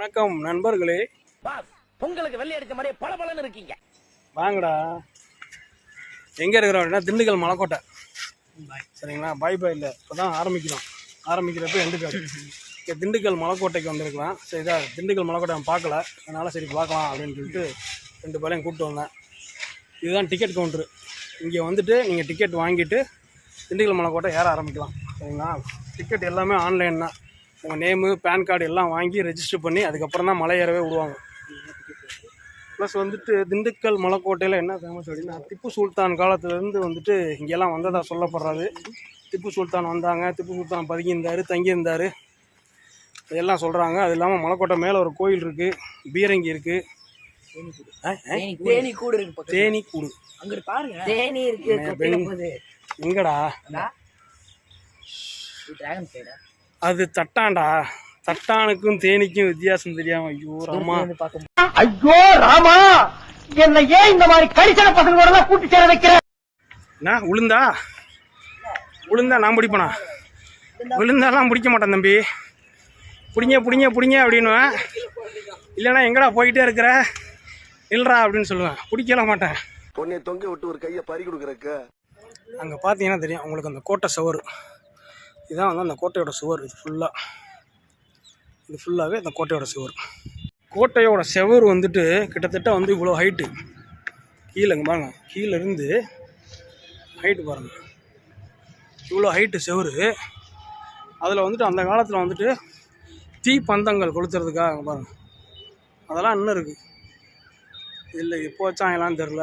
வணக்கம் நண்பர்களே. பாஸ் உங்களுக்கு வெள்ளை அடிச்ச மாதிரியே பல இருக்கீங்க. வாங்கடா. எங்கே இருக்கிறோம் அப்படின்னா திண்டுக்கல் மலைக்கோட்டை. சரிங்களா? பாய் பாய் இல்லை. இப்போ தான் ஆரம்பிக்கிறோம். ஆரம்பிக்கிறப்ப எண்டு காடு இங்கே திண்டுக்கல் மலைக்கோட்டைக்கு வந்திருக்கலாம். சரி இதா திண்டுக்கல் மலைக்கோட்டை நான் பார்க்கல. அதனால் சரி பார்க்கலாம் அப்படின்னு சொல்லிட்டு ரெண்டு பேரையும் கூப்பிட்டு வந்தேன். இதுதான் டிக்கெட் கவுண்ட்ரு இங்கே வந்துட்டு நீங்கள் டிக்கெட் வாங்கிட்டு திண்டுக்கல் மலைக்கோட்டை ஏற ஆரம்பிக்கலாம். சரிங்களா? டிக்கெட் எல்லாமே ஆன்லைன் தான். உங்கள் நேமு பேன் கார்டு எல்லாம் வாங்கி ரெஜிஸ்டர் பண்ணி அதுக்கப்புறம் தான் மலை ஏறவே விடுவாங்க. ப்ளஸ் வந்துட்டு திண்டுக்கல் மலைக்கோட்டையில் என்ன ஃபேமஸ் அப்படின்னா திப்பு சுல்தான் காலத்துலேருந்து வந்துட்டு இங்கெல்லாம் வந்ததாக சொல்லப்படுறது திப்பு சுல்தான் வந்தாங்க திப்பு சுல்தான் பதுங்கியிருந்தார் தங்கியிருந்தார். இதெல்லாம் சொல்கிறாங்க அது இல்லாமல் மலைக்கோட்டை மேலே ஒரு கோயில் இருக்குது பீரங்கி இருக்குது தேனி கூடு. இருக்கு. தேனி கூடு. அங்கிட்டு பாருங்க. தேனி இருக்கு எங்கடா? டிராகன் சைடா அது தட்டான்டா. தட்டானுக்கும் தேனிக்கும் வித்தியாசம் தெரியாம ஐயோ ராமா. ஐயோ ராமா! என்ன ஏன் இந்த மாதிரி கரிசன பசங்களோட எல்லாம் கூட்டி சேர வைக்கிற? என்ன? உளுந்தா? உளுந்தா நான் பிடிப்பேனா விழுந்தாலாம் பிடிக்க மாட்டேன் தம்பி. பிடிங்க பிடிங்க பிடிங்க அப்படின்னுவேன். இல்லைன்னா எங்கடா போயிட்டே இருக்கிற? இல்லைடா அப்படின்னு சொல்லுவேன். பிடிக்கலாம் மாட்டேன். உன்னை தொங்க விட்டு ஒரு கையை பறி கொடுக்குறக்க அங்கே பார்த்தீங்கன்னா தெரியும் உங்களுக்கு அந்த கோட்டை சுவர் இதான் வந்து அந்த கோட்டையோட சுவர். இது ஃபுல்லாக இது ஃபுல்லாகவே அந்த கோட்டையோட சுவர். கோட்டையோட செவர் வந்துட்டு கிட்டத்தட்ட வந்து இவ்வளோ ஹைட்டு கீழே பாருங்க. கீழேருந்து ஹைட்டு பாருங்கள் இவ்வளோ ஹைட்டு செவரு. அதில் வந்துட்டு அந்த காலத்தில் வந்துட்டு தீ பந்தங்கள் கொளுத்துறதுக்காக அங்கே பாருங்க. அதெல்லாம் இன்னும் இருக்குது இல்லை எப்போ வச்சாங்களான்னு தெரில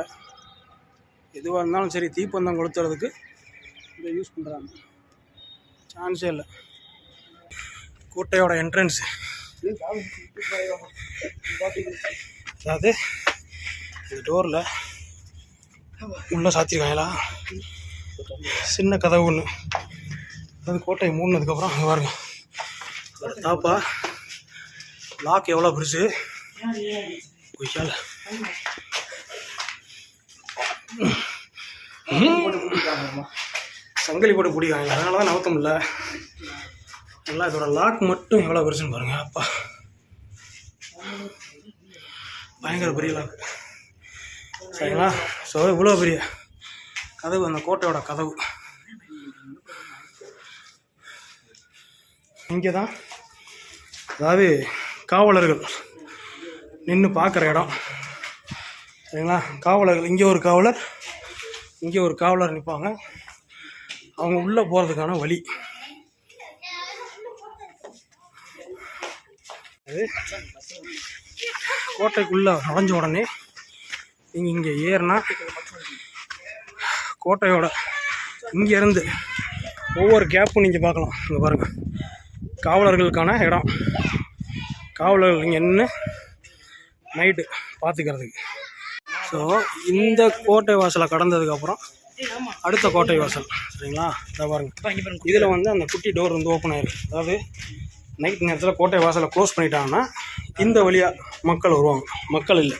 எதுவாக இருந்தாலும் சரி தீப்பந்தம் கொளுத்துறதுக்கு இதை யூஸ் பண்ணுறாங்க சான்ஸே இல்லை. கோட்டையோட என்ட்ரன்ஸ் அதாவது இந்த டோரில் உள்ளே சாத்திருக்காங்களா? சின்ன கதவு ஒன்று அது கோட்டை மூடினதுக்கப்புறம் அங்கே பாருங்க. தாப்பா லாக் எவ்வளோ பெருசு? பொய்யால சங்கிலி போட்டு பிடிக்காங்க அதனால தான் நவுத்த முடியல. நல்லா இதோட லாக் மட்டும் எவ்வளோ பெருசுன்னு பாருங்க. அப்பா. பயங்கர பெரிய லாக் சரிங்களா? ஸோ இவ்வளோ பெரிய கதவு அந்த கோட்டையோட கதவு. இங்கே தான் அதாவது காவலர்கள் நின்று பார்க்குற இடம். சரிங்களா? காவலர்கள் இங்கே ஒரு காவலர் இங்கே ஒரு காவலர் நிற்பாங்க அவங்க உள்ளே போகிறதுக்கான வழி. அது கோட்டைக்குள்ளே நுழைஞ்ச உடனே நீங்கள் இங்கே ஏறினா கோட்டையோட இங்கேருந்து ஒவ்வொரு கேப்பும் நீங்கள் பார்க்கலாம். இங்கே பாருங்கள் காவலர்களுக்கான இடம். காவலர்கள் இங்கே நின்று நைட்டு பார்த்துக்கிறதுக்கு ஸோ இந்த கோட்டை வாசலை கடந்ததுக்கப்புறம் அடுத்த கோட்டை வாசல். சரிங்களா? இதை பாருங்க. இதில் வந்து அந்த குட்டி டோர் வந்து ஓப்பன் ஆயிருக்கு. அதாவது நைட் நேரத்தில் கோட்டை வாசலை க்ளோஸ் பண்ணிட்டாங்கன்னா இந்த வழியாக மக்கள் வருவாங்க. மக்கள் இல்லை.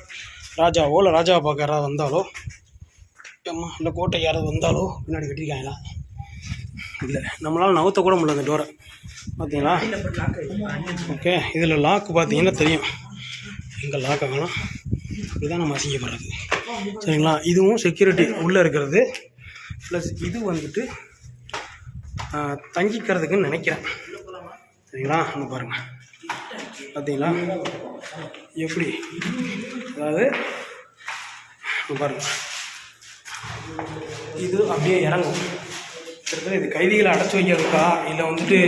ராஜாவோ இல்லை ராஜாவை பார்க்க யாராவது வந்தாலோ அம்மா இல்லை கோட்டை யாராவது வந்தாலோ பின்னாடி கட்டியிருக்காங்களா? இல்லை. நம்மளால் நவுத்த கூட முடியல அந்த டோரை பார்த்தீங்களா ஓகே இதில் லாக்கு பார்த்தீங்கன்னா தெரியும். எங்கே லாக் ஆகலாம் இதுதான் நம்ம அசிங்கப்படுறது. சரிங்களா? இதுவும் செக்யூரிட்டி உள்ளே இருக்கிறது. ப்ளஸ் இது வந்துட்டு தங்கிக்கிறதுக்குன்னு நினைக்கிறேன். சரிங்களா? அங்கே பாருங்கள் பார்த்தீங்களா எப்படி? அதாவது இங்க பாருங்கள் இது அப்படியே இறங்கும். கிட்டத்தட்ட இது கைதிகளை அடைச்சி வைக்கிறதுக்கா இல்லை வந்துட்டு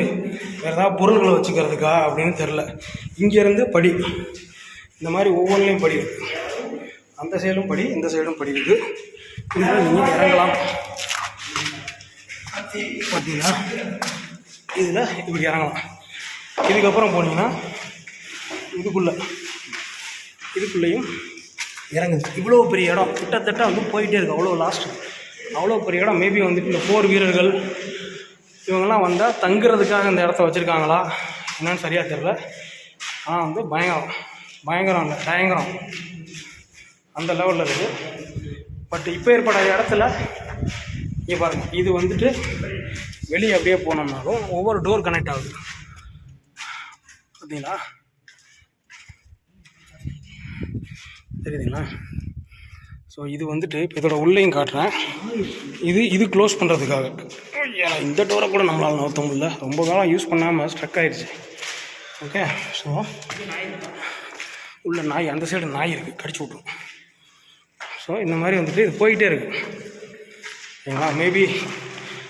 வேறு ஏதாவது பொருள்களை வச்சுக்கிறதுக்கா அப்படின்னு தெரில இங்கேருந்து படி. இந்த மாதிரி ஒவ்வொன்றிலையும் படி அந்த சைடும் படி இந்த சைடும் படி இருக்குது இன்னும் இறங்கலாம். பார்த்தீங்கன்னா இதில் இப்படி இறங்கலாம். இதுக்கப்புறம் போனீங்கன்னா இதுக்குள்ளே இதுக்குள்ளேயும் இறங்குது. இவ்வளோ பெரிய இடம். கிட்டத்தட்ட வந்து போயிட்டே இருக்கு. அவ்வளோ லாஸ்ட் அவ்வளோ பெரிய இடம். மேபி வந்துட்டு இந்த போர் வீரர்கள் இவங்கெல்லாம் வந்தால் தங்குறதுக்காக இந்த இடத்த வச்சுருக்காங்களா? என்னன்னு சரியாக தெரில ஆனால் வந்து பயங்கரம். பயங்கரம் இல்லை. பயங்கரம். அந்த லெவலில் இருக்குது பட் இப்போ ஏற்பட இடத்துல இங்கே பாருங்க இது வந்துட்டு வெளியே அப்படியே போனோம்னாலும் ஒவ்வொரு டோர் கனெக்ட் ஆகுது. பார்த்தீங்களா? தெரியுதுங்களா? ஸோ இது வந்துட்டு இப்போ இதோட உள்ளேயும் காட்டுறேன். இது இது க்ளோஸ் பண்ணுறதுக்காக ஏன்னா இந்த டோரை கூட நம்மளால் நோத்த முடியல. ரொம்ப காலம் யூஸ் பண்ணாமல் ஸ்ட்ரக் ஆகிடுச்சு ஓகே ஸோ உள்ள நாய் அந்த சைடு நாய் இருக்குது கடிச்சு விட்ருவோம் ஸோ இந்த மாதிரி வந்துட்டு இது போயிட்டே இருக்கு. சரிங்களா? மேபி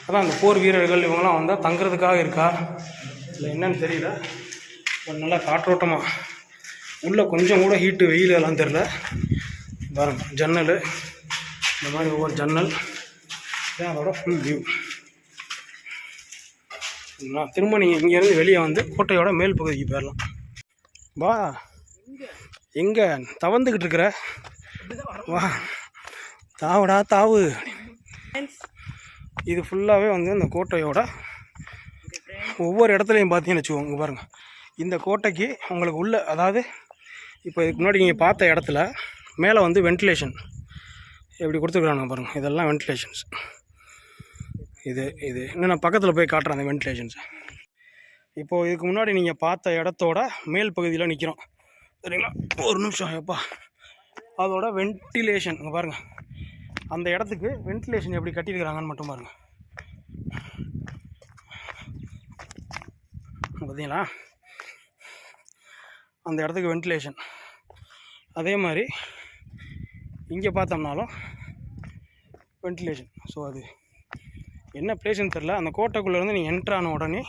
அதான் அந்த போர் வீரர்கள் இவங்கெல்லாம் வந்தால் தங்குறதுக்காக இருக்கா? இல்லை என்னன்னு தெரியல. ஒரு நல்லா காற்றோட்டமாக உள்ளே கொஞ்சம் கூட ஹீட்டு வெயில் எல்லாம் தெரில பாருங்க ஜன்னல். இந்த மாதிரி ஒவ்வொரு ஜன்னல். இதான் அதோட ஃபுல் வியூ நான் திரும்ப நீங்கள் இங்கேருந்து வெளியே வந்து கோட்டையோட மேல் பகுதிக்கு போயிடலாம். வா. எங்கே? தவந்துக்கிட்டு இருக்கிற வா தாவுடா தாவு. இது ஃபுல்லாகவே வந்து இந்த கோட்டையோட ஒவ்வொரு இடத்துலையும் பார்த்தீங்கன்னு வச்சுக்கோங்க இங்க பாருங்க. இந்த கோட்டைக்கு உங்களுக்கு உள்ள அதாவது இப்போ இதுக்கு முன்னாடி நீங்கள் பார்த்த இடத்துல மேலே வந்து வென்டிலேஷன் எப்படி கொடுத்துருக்குறானுங்க பாருங்கள் இதெல்லாம் வென்டிலேஷன்ஸ் இது இது. இன்னும் நான் பக்கத்தில் போய் காட்டுறேன் அந்த வென்டிலேஷன்ஸ் இப்போது இதுக்கு முன்னாடி நீங்கள் பார்த்த இடத்தோட மேல் பகுதியில் நிற்கிறோம் சரிங்களா? ஒரு நிமிஷம் எப்பா அதோட வென்டிலேஷன் இங்கே பாருங்கள் அந்த இடத்துக்கு வென்டிலேஷன் எப்படி கட்டியிருக்கிறாங்கன்னு மட்டும் பாருங்கள் பார்த்தீங்களா? அந்த இடத்துக்கு வென்டிலேஷன் அதே மாதிரி இங்கே பார்த்தோம்னாலும் வென்டிலேஷன் ஸோ அது என்ன பிளேஸ்னு தெரில அந்த கோட்டைக்குள்ளேருந்து நீங்கள் என்ட்ரு ஆன உடனே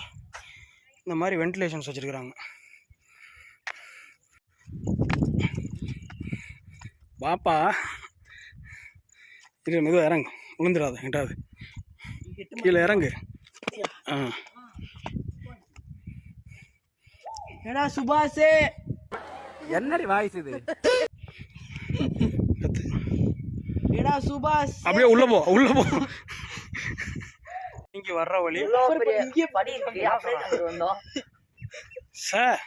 இந்த மாதிரி வென்டிலேஷன்ஸ் வச்சுருக்குறாங்க. பாப்பா இரு மெதுவாக இறங்கு. விழுந்துடாத எங்கிட்டாது கீழே இறங்கு. ஆ. ஏடா சுபாஷே. என்னடி வாய்ஸ் இது? ஏடா சுபாஷ். அப்படியே உள்ள போ உள்ள போ. இங்கே வர்ற வழி. இங்கே படி சார்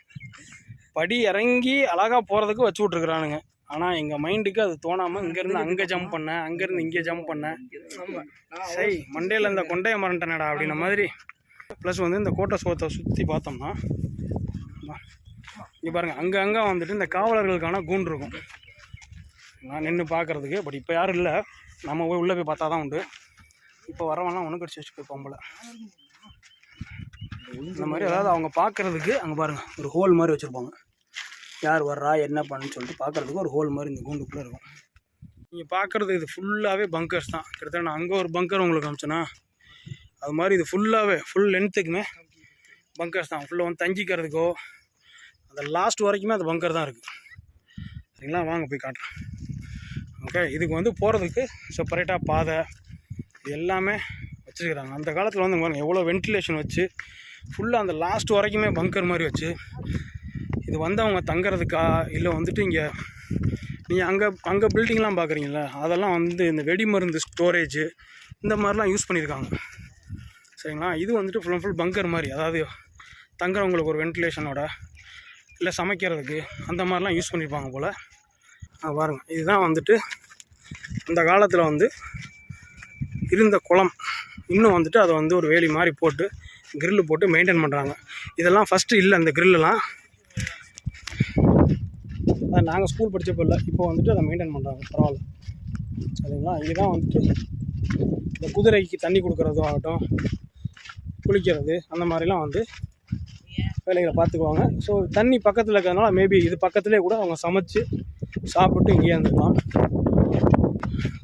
படி இறங்கி அழகா போகிறதுக்கு வச்சு விட்ருக்குறானுங்க ஆனால் எங்கள் மைண்டுக்கு அது தோணாமல் இங்கேருந்து அங்கே ஜம்ப் பண்ணேன் அங்கேருந்து இங்கே ஜம்ப் பண்ணேன் சரி மண்டேல இந்த கொண்டைய மரண்டனடா அப்படின்ன மாதிரி. ப்ளஸ் வந்து இந்த கோட்டை சோத்தை சுற்றி பார்த்தோம்னா இங்கே பாருங்கள் அங்கே அங்கே வந்துட்டு இந்த காவலர்களுக்கான கூண்டு இருக்கும். நான் நின்று பார்க்குறதுக்கு பட் இப்போ யாரும் இல்லை. நம்ம போய் உள்ளே போய் பார்த்தா தான் உண்டு. இப்போ வரவன்லாம் ஒன்று கடிச்சு வச்சு போய் பொம்பளை. இந்த மாதிரி அதாவது அவங்க பார்க்குறதுக்கு அங்கே பாருங்கள் ஒரு ஹோல் மாதிரி வச்சுருப்பாங்க. யார் வர்றா என்ன பண்ணுன்னு சொல்லிட்டு பார்க்குறதுக்கு ஒரு ஹோல் மாதிரி இந்த கூண்டுக்குள்ளே இருக்கும். நீங்கள் பார்க்குறது இது ஃபுல்லாகவே பங்கர்ஸ் தான். கிட்டத்தட்ட நான் அங்கே ஒரு பங்கர் உங்களுக்கு காமிச்சேன்னா அது மாதிரி இது ஃபுல்லாகவே ஃபுல் லென்த்துக்குமே பங்கர்ஸ் தான். ஃபுல்லாக வந்து தங்கிக்கிறதுக்கோ அந்த லாஸ்ட் வரைக்குமே அந்த பங்கர் தான் இருக்குது சரிங்களா? வாங்க போய் காட்டுறேன். ஓகே இதுக்கு வந்து போகிறதுக்கு செப்பரேட்டாக பாதை இது எல்லாமே வச்சுருக்குறாங்க. அந்த காலத்தில் வந்து எவ்வளோ வென்டிலேஷன் வச்சு ஃபுல்லாக அந்த லாஸ்ட் வரைக்குமே பங்கர் மாதிரி வச்சு இது வந்தவங்க தங்குறதுக்கா? இல்லை வந்துட்டு இங்கே நீங்கள் அங்கே அங்கே பில்டிங்லாம் பார்க்குறீங்கள அதெல்லாம் வந்து இந்த வெடி மருந்து ஸ்டோரேஜு இந்த மாதிரிலாம் யூஸ் பண்ணியிருக்காங்க சரிங்களா? இது வந்துட்டு ஃபுல் அண்ட் ஃபுல் பங்கர் மாதிரி அதாவது தங்குறவங்களுக்கு ஒரு வென்டிலேஷனோட இல்லை சமைக்கிறதுக்கு அந்த மாதிரிலாம் யூஸ் பண்ணியிருப்பாங்க போல். பாருங்கள் இதுதான் வந்துட்டு அந்த காலத்தில் வந்து இருந்த குளம். இன்னும் வந்துட்டு அதை வந்து ஒரு வேலி மாதிரி போட்டு க்ரில்லு போட்டு மெயின்டைன் பண்ணுறாங்க இதெல்லாம் ஃபஸ்ட்டு இல்லை அந்த கிரில்லெலாம் நாங்கள் ஸ்கூல் படித்தப்போ இல்லை இப்போ வந்துட்டு அதை மெயின்டைன் பண்ணுறாங்க பரவாயில்ல. சரிங்களா? இதுதான் வந்துட்டு இந்த குதிரைக்கு தண்ணி கொடுக்குறதும் ஆகட்டும் குளிக்கிறது அந்த மாதிரிலாம் வந்து வேலைகளை பார்த்துக்குவாங்க. ஸோ தண்ணி பக்கத்தில் இருக்கிறதுனால மேபி இது பக்கத்துலேயே கூட அவங்க சமைச்சு சாப்பிட்டு இங்கேயே இருந்துக்கலாம்.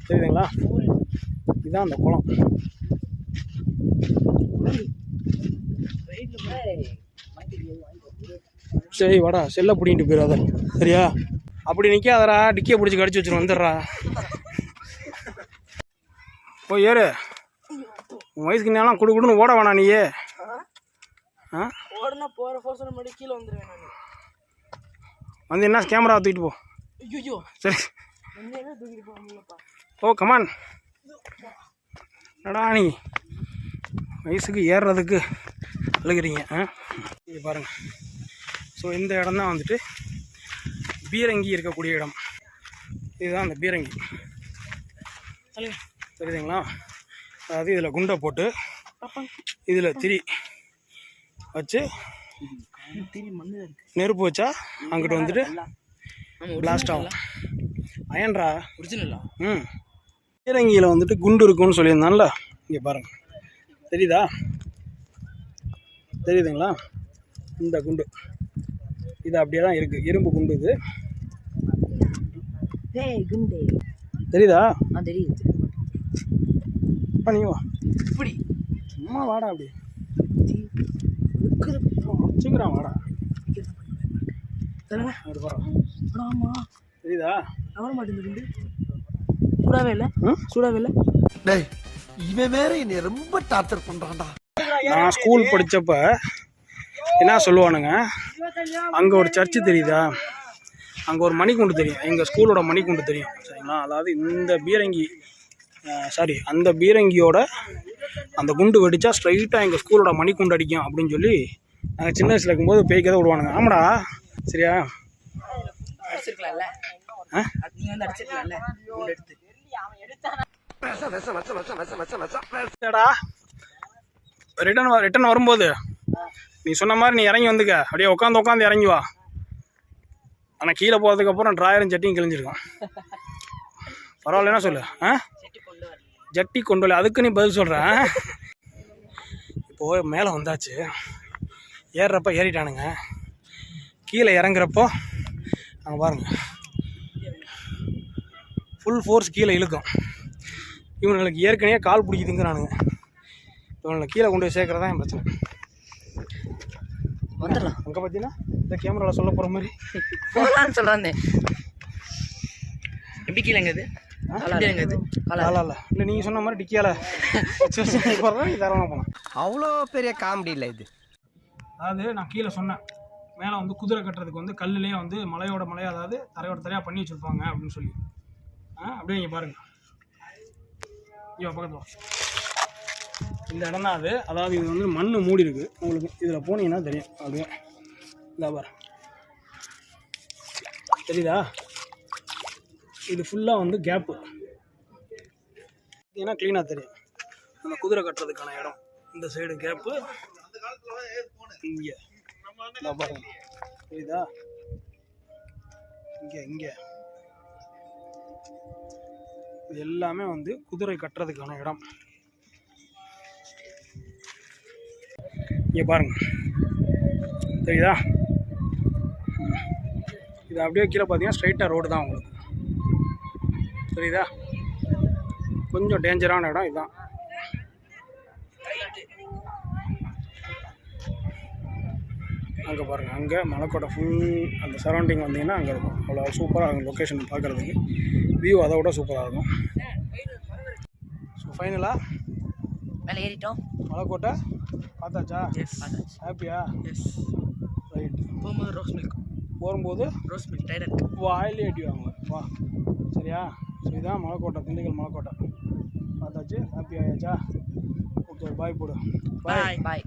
தெரியுதுங்களா? இதுதான் அந்த குளம். சரி வாடா செல்லை பிடிங்கிட்டு போயிடாத சரியா? அப்படி நிற்காதடா டிக்கியை பிடிச்சி கடிச்சு வச்சுரு வந்துடுறா. போய் ஏறு. உன் வயசுக்கு நேரம் குடு குடுன்னு ஓட வேணாம் நீயே. ஆ? ஓடுனா ஃபோர்ஸ் கீழே நான். வந்து என்ன கேமரா தூக்கிட்டு போ. ஐயோ சரி. ஓ கமான் என்னடா நீ? வயசுக்கு ஏறுறதுக்கு அழுகிறீங்க ஆ? பாருங்கள் ஸோ இந்த இடம் தான் வந்துட்டு பீரங்கி இருக்கக்கூடிய இடம். இதுதான் அந்த பீரங்கி. தெரியுதுங்களா? அதாவது இதில் குண்டை போட்டு இதில் திரி வச்சு நெருப்பு வச்சா அங்கிட்டு வந்துட்டு பிளாஸ்ட் ஆகும். அயன்ரா ஒரிஜினலா ம். பீரங்கியில் வந்துட்டு குண்டு இருக்குன்னு சொல்லியிருந்தான்ல? இங்கே பாருங்க. தெரியுதா? தெரியுதுங்களா? இந்த குண்டு. இது அப்படியே தான் இருக்குது இரும்பு குண்டு இது. டேய் குண்டே தெரியுதா? ஆ தெரியுது நீ வா. இப்படி. சும்மா வாடா அப்படி. சீக்கிரம் வாடா. பாரு. ஆமா தெரியுதா? நவர மாட்டேங்குது சூடாவே இல்லை? ம்? சூடாவே இல்லை? டேய் இவன் வேற என்னை ரொம்ப டார்ச்சர் பண்றான்டா. நான் ஸ்கூல் படித்தப்ப என்ன சொல்லுவானுங்க? அங்கே ஒரு சர்ச்சு தெரியுதா? அங்கே ஒரு மணிக்குண்டு தெரியும். எங்கள் ஸ்கூலோட மணிக்குண்டு தெரியும். சரிங்களா? அதாவது இந்த பீரங்கி சாரி அந்த பீரங்கியோட அந்த குண்டு வெடிச்சா ஸ்ட்ரைட்டாக எங்கள் ஸ்கூலோட மணிக்குண்டு அடிக்கும் அப்படின்னு சொல்லி நாங்கள் சின்ன வயசில் இருக்கும்போது பேய் கதை விடுவானுங்க. ஆமாடா. சரியா? அடிச்சிருக்கலாம்ல? ஆ? அது நீங்க வந்து அடிச்சிருக்கலாம்ல? குண்டு எடுத்து. ஏடா ரிட்டன் ரிட்டன் வரும்போது நீ சொன்ன மாதிரி நீ இறங்கி வந்துக்க. அப்படியே உட்காந்து உட்காந்து இறங்கி வா. ஆனால் கீழே போகிறதுக்கப்புறம் ட்ராயரும் சட்டியும் கிழிஞ்சிருக்கும். பரவாயில்ல என்ன சொல்லு. ஆ? செட்டு கொண்டு வர ஜட்டி கொண்டு வரல. அதுக்கு நீ பதில் சொல்கிற இப்போது மேலே வந்தாச்சு. ஏறுறப்ப ஏறிட்டானுங்க. கீழே இறங்குறப்போ அங்கே பாருங்க. ஃபுல் ஃபோர்ஸ் கீழே இழுக்கும். இவனுங்களுக்கு ஏற்கனவே கால் பிடிக்குதுங்கிறானுங்க. இவங்களை கீழே கொண்டு போய் சேர்க்கறது தான் என் பிரச்சனை. வந்துடலாம். அங்கே பார்த்தீங்கன்னா இந்த கேமராவில் சொல்ல போகிற மாதிரி. போகலான்னு சொல்றானே. எப்படி காலா காலா இல்லை இல்லை. நீங்கள் சொன்ன மாதிரி டிக்கியால். தரமாக போனோம் அவ்வளோ பெரிய காமெடி இல்லை இது. அதாவது நான் கீழே சொன்னேன். மேலே வந்து குதிரை கட்டுறதுக்கு வந்து கல்லுலேயே வந்து மலையோட மலையா அதாவது தரையோட தரையாக பண்ணி வச்சுருப்பாங்க அப்படின்னு சொல்லி. ஆ அப்படியே இங்கே பாருங்க. ஐயோ பக்கத்தில். இந்த இடம் தான் அது. அதாவது இது வந்து மண் மூடி இருக்கு உங்களுக்கு இதில் போனீங்கன்னா தெரியும். அப்படியே. இந்த பாரு. தெரியுதா? இது ஃபுல்லாக வந்து கேப்பு ஏன்னா க்ளீனாக தெரியும்? அந்த குதிரை கட்டுறதுக்கான இடம். இந்த சைடு கேப்பு இங்கே. இந்த பாருங்க. புரியுதா இங்கே இங்கே. இது எல்லாமே வந்து குதிரை கட்டுறதுக்கான இடம். இங்கே பாருங்க. தெரியுதா? இது அப்படியே கீழே பார்த்தீங்கன்னா ஸ்ட்ரைட்டாக ரோடு தான் உங்களுக்கு. தெரியுதா கொஞ்சம் டேஞ்சரான இடம் இதுதான். அங்கே பாருங்கள் அங்கே மலைக்கோட்டை ஃபுல் அந்த சரௌண்டிங் வந்தீங்கன்னா அங்கே இருக்கும். அவ்வளோ சூப்பராக இருக்கும் லொக்கேஷன் பார்க்குறதுக்கு. வியூ அதை விட சூப்பராக இருக்கும். ஸோ ஃபைனலாக மேலே ஏறிட்டோம். மலைக்கோட்டை? பார்த்தாச்சா? எஸ் ஹாப்பியா எஸ் ரைட் போகும்போது ரோஸ் மில்க் போகும்போது ரோஸ் மில்க் டைரக்ட் வாயிலே ஏட்டி வாங்க வா. சரியா? ஸோ இதுதான் மலைக்கோட்டை திண்டுக்கல் மலைக்கோட்டை. பார்த்தாச்சு? ஹாப்பி ஆயாச்சா? ஓகே பாய் போடு. பாய் பாய்